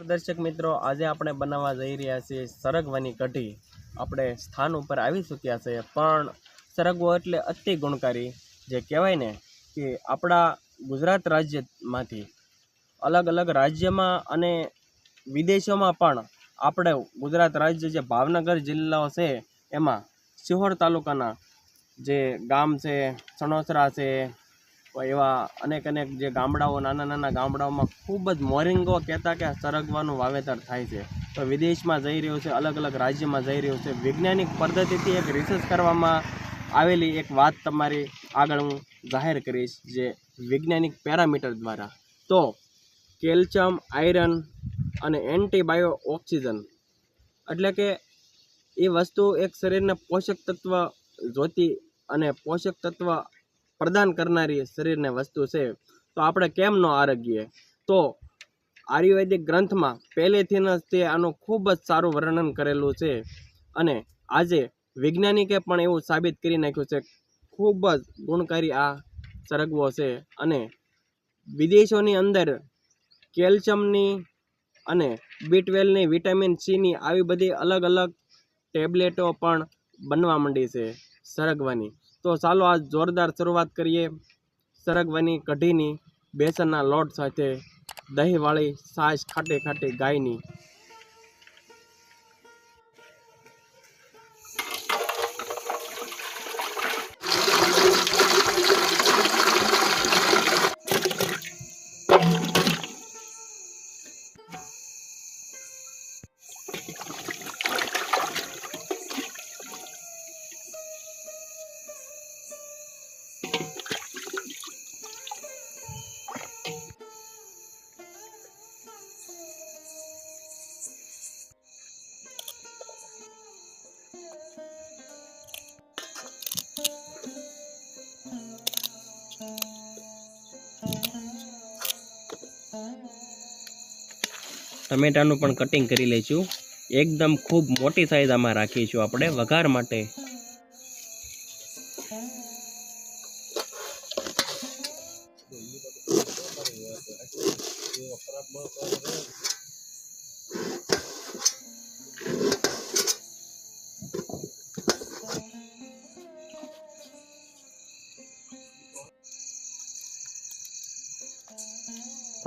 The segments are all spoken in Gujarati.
દર્શક મિત્રો, આજે આપણે બનાવવા જઈ રહ્યા છીએ સરગવાની કઢી. આપણે સ્થાન ઉપર આવી ચૂક્યા છે, પણ સરગવો એટલે અતિ ગુણકારી. જે કહેવાય ને કે આપણા ગુજરાત રાજ્યમાંથી અલગ અલગ રાજ્યમાં અને વિદેશોમાં પણ આપણે ગુજરાત રાજ્ય જે ભાવનગર જિલ્લો છે, એમાં સિહોર તાલુકાના જે ગામ છે સણોસરા છે એવા અનેક અનેક જે ગામડાઓ, નાના નાના ગામડાઓમાં ખૂબ જ મોરિંગો કહેતા કે સરગવાનું વાવેતર થાય છે. તો વિદેશમાં જઈ રહ્યું છે, અલગ અલગ રાજ્યમાં જઈ રહ્યું છે. વૈજ્ઞાનિક પદ્ધતિથી એક રિસર્ચ કરવામાં આવેલી એક વાત તમારી આગળ હું જાહેર કરીશ, જે વૈજ્ઞાનિક પેરામીટર દ્વારા. તો કેલ્શિયમ, આયરન અને એન્ટીબાયો ઓક્સિજન એટલે કે એ વસ્તુ એક શરીરને પોષક તત્વ જોતી અને પોષક તત્વ પ્રદાન કરનારી શરીરને વસ્તુ છે, તો આપણે કેમ ન આરોગ્ય તો આયુર્વેદિક ગ્રંથમાં પહેલેથી જ તે આનું ખૂબ જ સારું વર્ણન કરેલું છે અને આજે વૈજ્ઞાનિકે પણ એવું સાબિત કરી નાખ્યું છે, ખૂબ જ ગુણકારી આ સરગવો છે અને વિદેશોની અંદર કેલ્શિયમની અને બી ટ્વેલ્વની વિટામિન સીની આવી બધી અલગ અલગ ટેબ્લેટો પણ બનવા માંડી છે સરગવાની તો ચાલો આ જોરદાર શરૂઆત કરીએ સરગવાની કઢીની, બેસનના લોટ સાથે દહીંવાળી છાશ ખાટી ખાટી ગાયની. ટમેટાનું પણ કટિંગ કરી લઈશું એકદમ ખૂબ મોટી સાઈઝ આમાં રાખીશું આપણે વઘાર માટે.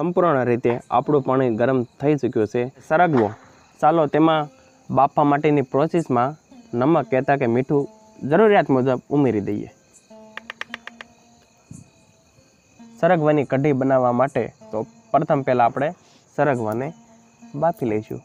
સંપૂર્ણ રીતે આપણું પાણી ગરમ થઈ ચૂક્યું છે. સરગવો. ચાલો તેમાં બાફવા માટેની પ્રોસેસમાં નમક કહેતા કે મીઠું જરૂરિયાત મુજબ ઉમેરી દઈએ. સરગવાની કઢી બનાવવા માટે તો પ્રથમ પહેલાં આપણે સરગવાને બાફી લઈશું.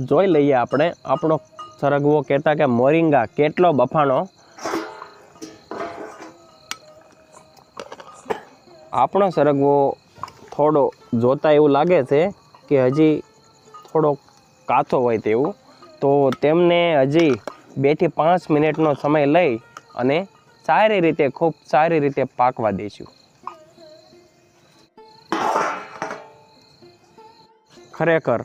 જોઈ લઈએ આપણે આપણો સરગવો કહેતા કે મોરિંગા કેટલો બફાણો. આપણો સરગવો થોડો જોતા એવું લાગે છે કે હજી થોડો કાચો હોય તેવું. તો તેમને હજી બેથી પાંચ મિનિટનો સમય લઈ અને સારી રીતે ખૂબ સારી રીતે પાકવા દઈશું. ખરેખર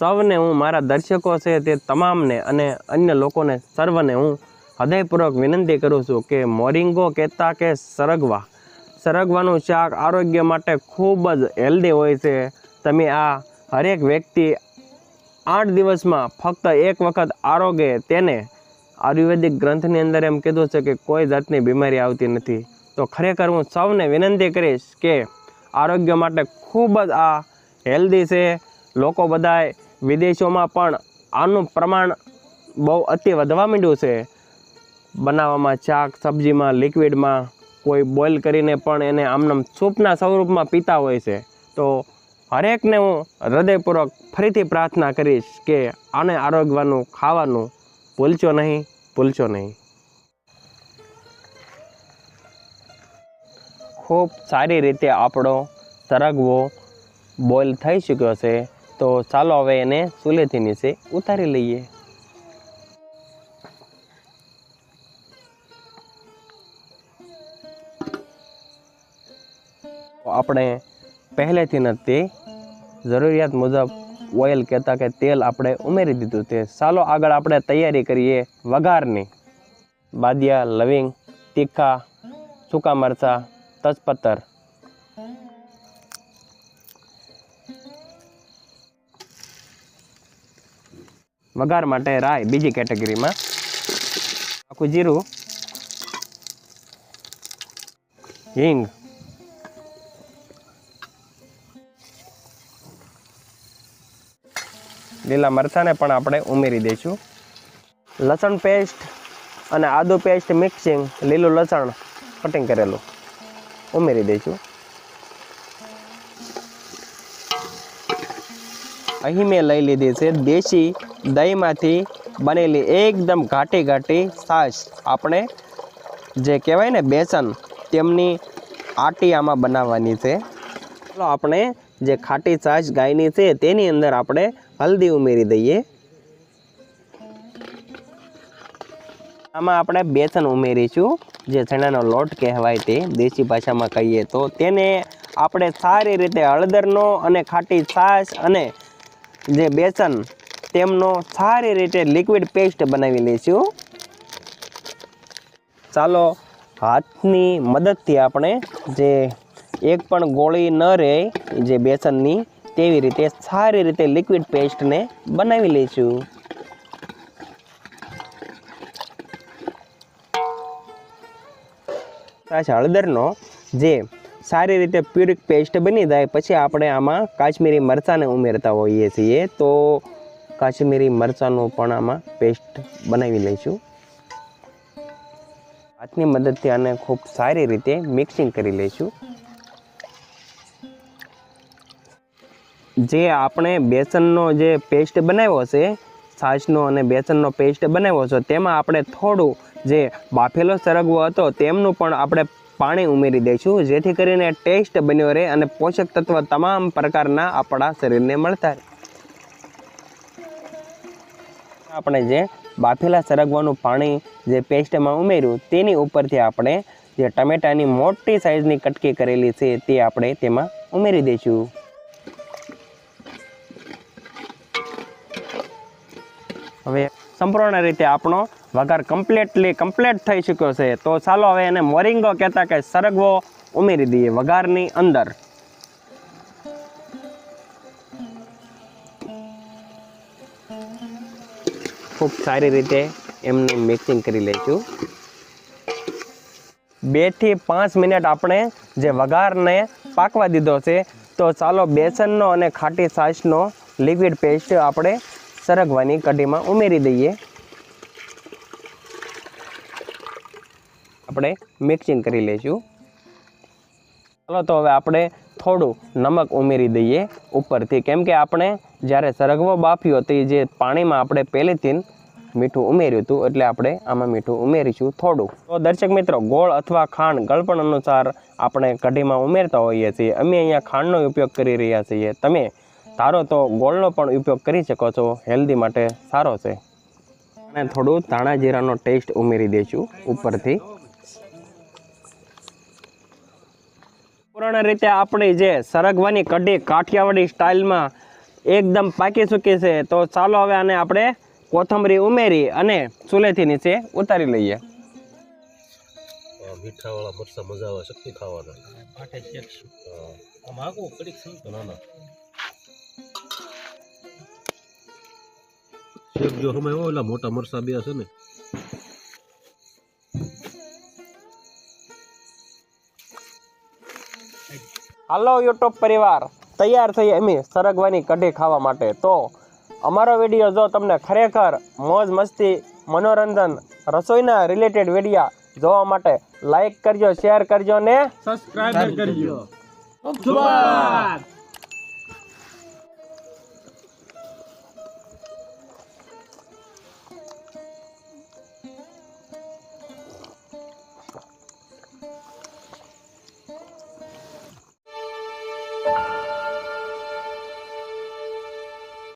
સૌને હું મારા દર્શકો છે તે તમામને અને અન્ય લોકોને સર્વને હું હૃદયપૂર્વક વિનંતી કરું છું કે મોરિંગો કહેતા કે સરગવા. સરગવાનું શાક આરોગ્ય માટે ખૂબ જ હેલ્ધી હોય છે. તમે આ હરેક વ્યક્તિ આઠ દિવસમાં ફક્ત એક વખત આરોગ્ય તેને આયુર્વેદિક ગ્રંથની અંદર એમ કીધું છે કે કોઈ જાતની બીમારી આવતી નથી. તો ખરેખર હું સૌને વિનંતી કરીશ કે આરોગ્ય માટે ખૂબ જ આ હેલ્ધી છે. લોકો બધાય વિદેશોમાં પણ આનું પ્રમાણ બહુ અતિ વધવા માંડ્યું છે. બનાવવામાં શાક, સબ્જીમાં લિક્વિડમાં કોઈ બોઇલ કરીને પણ એને આમનામ સૂપના સ્વરૂપમાં પીતા હોય છે. તો હરેકને હું હૃદયપૂર્વક ફરીથી પ્રાર્થના કરીશ કે આને આરોગવાનું, ખાવાનું ભૂલશો નહીં ભૂલશો નહીં. ખૂબ સારી રીતે આપણો સરગવો બોઇલ થઈ ચૂક્યો છે. તો ચાલો હવે એને ચૂલેથી નીચે ઉતારી લઈએ. આપણે પહેલેથી જ તે જરૂરિયાત મુજબ ઓઇલ કહેતા કે તેલ આપણે ઉમેરી દીધું છે. ચાલો આગળ આપણે તૈયારી કરીએ વઘારની. બાદિયા લવિંગ, તીખા, સૂકા મરચાં, તજપત્તર. વઘાર માટે રાય બીજી કેટેગરીમાં. આખું જીરું. હિંગ. લીલા મરચાંને પણ આપણે ઉમેરી દઈશું. લસણ પેસ્ટ અને આદુ પેસ્ટ મિક્સિંગ લીલું લસણ કટિંગ કરેલું ઉમેરી દઈશું. અહીં મેં લઈ લીધી છે દેશી દહીંમાંથી બનેલી એકદમ ઘાટી ઘાટી છાશ આપણે જે કહેવાય ને બેસન, તેમની આટી આમાં બનાવવાની છે. ચાલો આપણે જે ખાટી છાશ ગાયની છે તેની અંદર આપણે હલ્દી ઉમેરી દઈએ. આમાં આપણે બેસન ઉમેરીશું, જે ચણાનો લોટ કહેવાય તે, દેશી ભાષામાં કહીએ તો. તેને આપણે સારી રીતે હળદરનો અને ખાટી છાશ અને જે બેસન તેમનો સારી રીતે લિક્વિડ પેસ્ટ બનાવી લઈશું. ચાલો, હાથની મદદથી આપણે જે એક પણ ગોળી ન રહે, જે બેસનની, તેવી રીતે સારી રીતે લિક્વિડ પેસ્ટને બનાવી લઈશું. પાછા હળદરનો જે સારી રીતે પ્યુરિક પેસ્ટ બની જાય, પછી આપણે આમાં કાશ્મીરી મરચાંને ઉમેરતા હોઈએ છીએ. તો કાશ્મીરી મરચાંનું પણ આમાં પેસ્ટ બનાવી લઈશું. હાથની મદદથી આને ખૂબ સારી રીતે મિક્સિંગ કરી લઈશું. જે આપણે બેસનનો જે પેસ્ટ બનાવ્યો છે, છાશનો અને બેસનનો પેસ્ટ બનાવ્યો છે, તેમાં આપણે થોડું જે બાફેલો સરગવો હતો, તેમનું પણ આપણે પાણી ઉમેરી દઈશું, જેથી કરીને ટેસ્ટ બન્યો રહે અને પોષક તત્વ તમામ પ્રકારના આપણા શરીરને મળતા રહે. આપણે જે બાફેલા સરગવાનું પાણી જે પેસ્ટમાં ઉમેર્યું, તેની ઉપરથી આપણે જે ટમેટાની મોટી સાઈઝની કટકી કરેલી છે, તે આપણે તેમાં ઉમેરી દઈશું. હવે સંપૂર્ણ રીતે આપણો વઘાર કમ્પ્લીટલી કમ્પ્લીટ થઈ ચૂક્યો છે. તો ચાલો હવે એને મોરિંગો કહેતા કે સરગવો ઉમેરી દઈએ વઘારની અંદર. ખૂબ સારી રીતે એમનું મિક્સિંગ કરી લઈશું. બેથી પાંચ મિનિટ આપણે જે વઘારને પાકવા દીધો છે, તો ચાલો બેસનનો અને ખાટી છાશનો લિક્વિડ પેસ્ટ આપણે સરગવાની કઢીમાં ઉમેરી દઈએ. આપણે મિક્સિંગ કરી લઈશું. ચાલો તો હવે આપણે થોડું નમક ઉમેરી દઈએ ઉપરથી. કેમ કે આપણે જ્યારે સરગવો બાફ્યો તે જે પાણીમાં આપણે પહેલેથી મીઠું ઉમેર્યું હતું, એટલે આપણે આમાં મીઠું ઉમેરીશું થોડું. તો દર્શક મિત્રો, ગોળ અથવા ખાંડ ગળપણ અનુસાર આપણે કઢીમાં ઉમેરતા હોઈએ છીએ. અમે અહીંયા ખાંડનો ઉપયોગ કરી રહ્યા છીએ. તમે ધારો તો ગોળનો પણ ઉપયોગ કરી શકો છો. હેલ્ધી માટે સારો છે. અને થોડું ધાણા જીરાનો ટેસ્ટ ઉમેરી દઈશું ઉપરથી. પૂર્ણ રીતે આપણી જે સરગવાની કઢી કાઠિયાવાડી સ્ટાઇલમાં એકદમ પાકી ચૂકી છે તો ચાલો હવે આને આપણે કોથમરી ઉમેરી અને ચૂલેથી નીચે ઉતારી લઈએ. મીઠા મરસા મજા આવે શક્તિ ખાવાના. આઠે શેકશું હા. કડીક સંતો ના ના. શેક જો સમય ઓલા મોટા મરસા બે છે ને. હાલો યુટ્યુબ પરિવાર તૈયાર થઈ અમે સરગવાની કઢી ખાવા માટે. તો અમારો વીડિયો જો તમને ખરેખર મોજ મસ્તી મનોરંજન રસોઈના રિલેટેડ વિડીયા જોવા માટે લાઈક કરજો શેર કરજો ને સબસ્ક્રાઈબ કરજો.